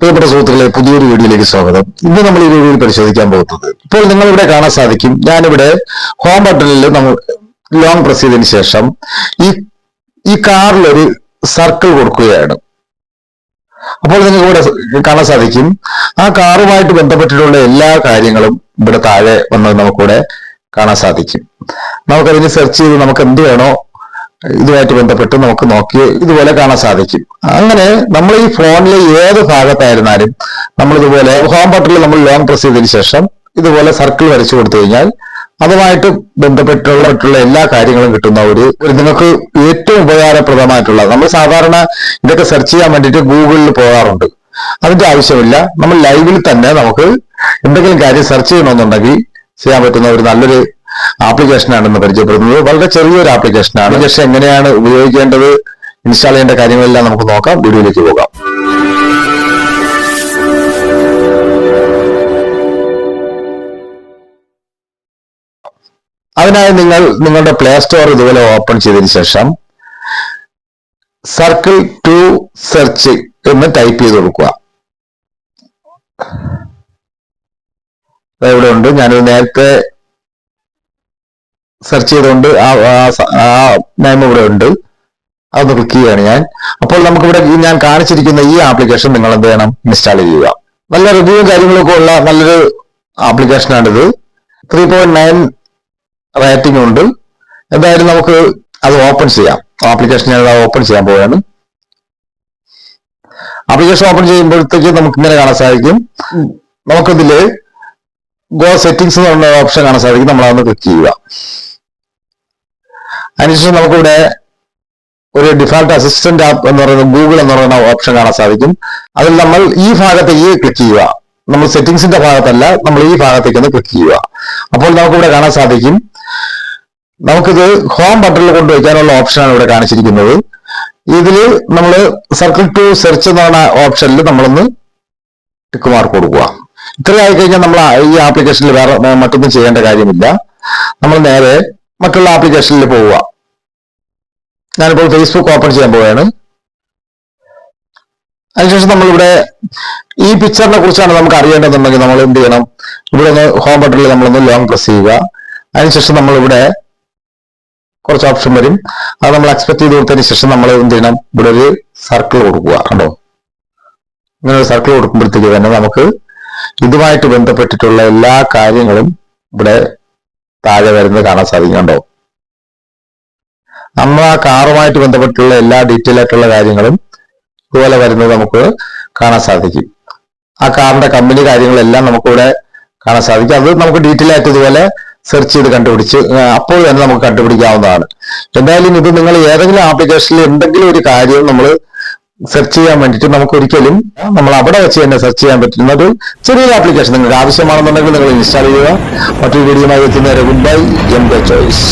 പ്രിയപ്പെട്ട സുഹൃത്തുക്കളെ പുതിയൊരു വീഡിയോയിലേക്ക് സ്വാഗതം. ഇന്ന് നമ്മൾ ഈ വീഡിയോയിൽ പരിശോധിക്കാൻ പോകുന്നത് ഇപ്പോൾ നിങ്ങൾ ഇവിടെ കാണാൻ സാധിക്കും ഞാനിവിടെ ഹോം ബട്ടണിൽ നമ്മൾ ലോങ് പ്രസ് ചെയ്തതിന് ശേഷം ഈ ഈ ഒരു സർക്കിൾ കൊടുക്കുകയാണ്. അപ്പോൾ നിങ്ങൾക്ക് ഇവിടെ കാണാൻ സാധിക്കും ആ കാറുമായിട്ട് ബന്ധപ്പെട്ടിട്ടുള്ള എല്ലാ കാര്യങ്ങളും ഇവിടെ താഴെ വന്നത് നമുക്കിവിടെ കാണാൻ സാധിക്കും. നമുക്കതിന് സെർച്ച് ചെയ്ത് നമുക്ക് എന്ത് വേണോ ഇതുമായിട്ട് ബന്ധപ്പെട്ട് നമുക്ക് നോക്കി ഇതുപോലെ കാണാൻ സാധിക്കും. അങ്ങനെ നമ്മൾ ഈ ഫോണിലെ ഏത് ഭാഗത്തായിരുന്നാലും നമ്മൾ ഇതുപോലെ ഹോം ബട്ടണിൽ നമ്മൾ ലോങ് പ്രസ് ചെയ്തതിന് ശേഷം ഇതുപോലെ സർക്കിൾ വരച്ചു കൊടുത്തു കഴിഞ്ഞാൽ അതുമായിട്ട് ബന്ധപ്പെട്ടുള്ള എല്ലാ കാര്യങ്ങളും കിട്ടുന്ന ഒരു നിങ്ങൾക്ക് ഏറ്റവും ഉപകാരപ്രദമായിട്ടുള്ള നമ്മൾ സാധാരണ ഇതൊക്കെ സെർച്ച് ചെയ്യാൻ വേണ്ടിയിട്ട് ഗൂഗിളിൽ പോകാറുണ്ട്. അതിന്റെ ആവശ്യമില്ല. നമ്മൾ ലൈവിൽ തന്നെ നമുക്ക് എന്തെങ്കിലും കാര്യം സെർച്ച് ചെയ്യണമെന്നുണ്ടെങ്കിൽ ചെയ്യാൻ പറ്റുന്ന ഒരു നല്ലൊരു ആപ്ലിക്കേഷനാണെന്ന് പരിചയപ്പെടുന്നത്. വളരെ ചെറിയൊരു ആപ്ലിക്കേഷനാണ് ആപ്ലിക്കേഷൻ എങ്ങനെയാണ് ഉപയോഗിക്കേണ്ടത് ഇൻസ്റ്റാൾ ചെയ്യേണ്ട കാര്യങ്ങളെല്ലാം നമുക്ക് നോക്കാം. വീഡിയോയിലേക്ക് പോകാം. അതിനായി നിങ്ങൾ നിങ്ങളുടെ പ്ലേ സ്റ്റോർ ഇതുപോലെ ഓപ്പൺ ചെയ്തതിന് ശേഷം സർക്കിൾ ടു സെർച്ച് എന്ന് ടൈപ്പ് ചെയ്ത് കൊടുക്കുക. ഇവിടെ ഉണ്ട്? ഞാനിത് നേരത്തെ സെർച്ച് ചെയ്തുകൊണ്ട് ആ ആ- നെയിം ഇവിടെ ഉണ്ട്. അതൊന്ന് ക്ലിക്ക് ചെയ്യുകയാണ് ഞാൻ. അപ്പോൾ നമുക്കിവിടെ ഞാൻ കാണിച്ചിരിക്കുന്ന ഈ ആപ്ലിക്കേഷൻ നിങ്ങൾ എന്ത് ചെയ്യണം? ഇൻസ്റ്റാൾ ചെയ്യുക. നല്ല റിവ്യൂ കാര്യങ്ങളൊക്കെ ഉള്ള നല്ലൊരു ആപ്ലിക്കേഷനാണിത് ത്രീ പോയിന്റ് നയൻ റേറ്റിംഗ് ഉണ്ട്. എന്തായാലും നമുക്ക് അത് ഓപ്പൺ ചെയ്യാം. ആപ്ലിക്കേഷൻ ഞാൻ ഓപ്പൺ ചെയ്യാൻ പോവുകയാണ്. ആപ്ലിക്കേഷൻ ഓപ്പൺ ചെയ്യുമ്പോഴത്തേക്ക് നമുക്ക് ഇങ്ങനെ കാണാൻ സാധിക്കും. നമുക്കിതിൽ ഗോ സെറ്റിംഗ്സ് എന്ന് പറഞ്ഞ ഓപ്ഷൻ കാണാൻ സാധിക്കും. നമ്മൾ അതൊന്ന് ക്ലിക്ക് ചെയ്യുക. അതിനുശേഷം നമുക്കിവിടെ ഒരു ഡിഫാൾട്ട് അസിസ്റ്റന്റ് ആപ്പ് എന്ന് പറയുന്ന ഗൂഗിൾ എന്ന് പറയുന്ന ഓപ്ഷൻ കാണാൻ സാധിക്കും. അതിൽ നമ്മൾ ഈ ഭാഗത്തേക്ക് ക്ലിക്ക് ചെയ്യുക. നമ്മൾ സെറ്റിംഗ്സിന്റെ ഭാഗത്തല്ല നമ്മൾ ഈ ഭാഗത്തേക്ക് ഒന്ന് ക്ലിക്ക് ചെയ്യുക. അപ്പോൾ നമുക്കിവിടെ കാണാൻ സാധിക്കും. നമുക്കിത് ഹോം ബട്ടണിൽ കൊണ്ടുവയ്ക്കാനുള്ള ഓപ്ഷനാണ് ഇവിടെ കാണിച്ചിരിക്കുന്നത്. ഇതിൽ നമ്മൾ സർക്കിൾ ടു സെർച്ച് എന്ന് പറയുന്ന ഓപ്ഷനിൽ നമ്മളൊന്ന് ടിക്ക് മാർക്ക് കൊടുക്കുക. ഇത്രയായി കഴിഞ്ഞാൽ നമ്മൾ ഈ ആപ്ലിക്കേഷനിൽ വേറെ മറ്റൊന്നും ചെയ്യേണ്ട കാര്യമില്ല. നമ്മൾ നേരെ മറ്റുള്ള ആപ്ലിക്കേഷനിൽ പോവുക. ഞാനിപ്പോൾ ഫേസ്ബുക്ക് ഓപ്പൺ ചെയ്യാൻ പോവുകയാണ്. അതിനുശേഷം നമ്മളിവിടെ ഈ പിക്ചറിനെ കുറിച്ചാണ് നമുക്ക് അറിയേണ്ടതുണ്ടെങ്കിൽ നമ്മൾ എന്ത് ചെയ്യണം? ഇവിടെ ഒന്ന് ഹോം ബട്ടണിൽ നമ്മളൊന്ന് ലോങ് പ്രസ് ചെയ്യുക. അതിനുശേഷം നമ്മളിവിടെ കുറച്ച് ഓപ്ഷൻ വരും. അത് നമ്മൾ എക്സ്പെക്ട് ചെയ്ത് കൊടുത്തതിന് ശേഷം നമ്മൾ എന്ത് ചെയ്യണം? ഇവിടെ ഒരു സർക്കിൾ കൊടുക്കുക. കണ്ടോ? ഇങ്ങനെ ഒരു സർക്കിൾ കൊടുക്കുമ്പോഴത്തേക്ക് തന്നെ നമുക്ക് ഇതുമായിട്ട് ബന്ധപ്പെട്ടിട്ടുള്ള എല്ലാ കാര്യങ്ങളും ഇവിടെ താഴെ വരുന്നത് കാണാൻ സാധിക്കും കണ്ടോ നമ്മൾ ആ കാറുമായിട്ട് ബന്ധപ്പെട്ടുള്ള എല്ലാ ഡീറ്റെയിൽ ആയിട്ടുള്ള കാര്യങ്ങളും ഇതുപോലെ വരുന്നത് നമുക്ക് കാണാൻ സാധിക്കും. ആ കാറിന്റെ കമ്പനി കാര്യങ്ങളെല്ലാം നമുക്കിവിടെ കാണാൻ സാധിക്കും. അത് നമുക്ക് ഡീറ്റെയിൽ ആയിട്ട് ഇതുപോലെ സെർച്ച് ചെയ്ത് കണ്ടുപിടിച്ച് അപ്പോൾ തന്നെ നമുക്ക് കണ്ടുപിടിക്കാവുന്നതാണ്. എന്തായാലും ഇത് നിങ്ങൾ ഏതെങ്കിലും ആപ്ലിക്കേഷനിൽ എന്തെങ്കിലും ഒരു കാര്യം നമ്മൾ സെർച്ച് ചെയ്യാൻ വേണ്ടിയിട്ട് നമുക്ക് ഒരിക്കലും നമ്മൾ അവിടെ വെച്ച് തന്നെ സെർച്ച് ചെയ്യാൻ പറ്റുന്ന ഒരു ചെറിയൊരു ആപ്ലിക്കേഷൻ നിങ്ങൾക്ക് ആവശ്യമാണെന്നുണ്ടെങ്കിൽ നിങ്ങൾ ഇൻസ്റ്റാൾ ചെയ്യുക. മറ്റൊരു വീഡിയോയുമായി എത്തുന്നവരെ ഗുഡ് ബൈ എം ചോയ്സ്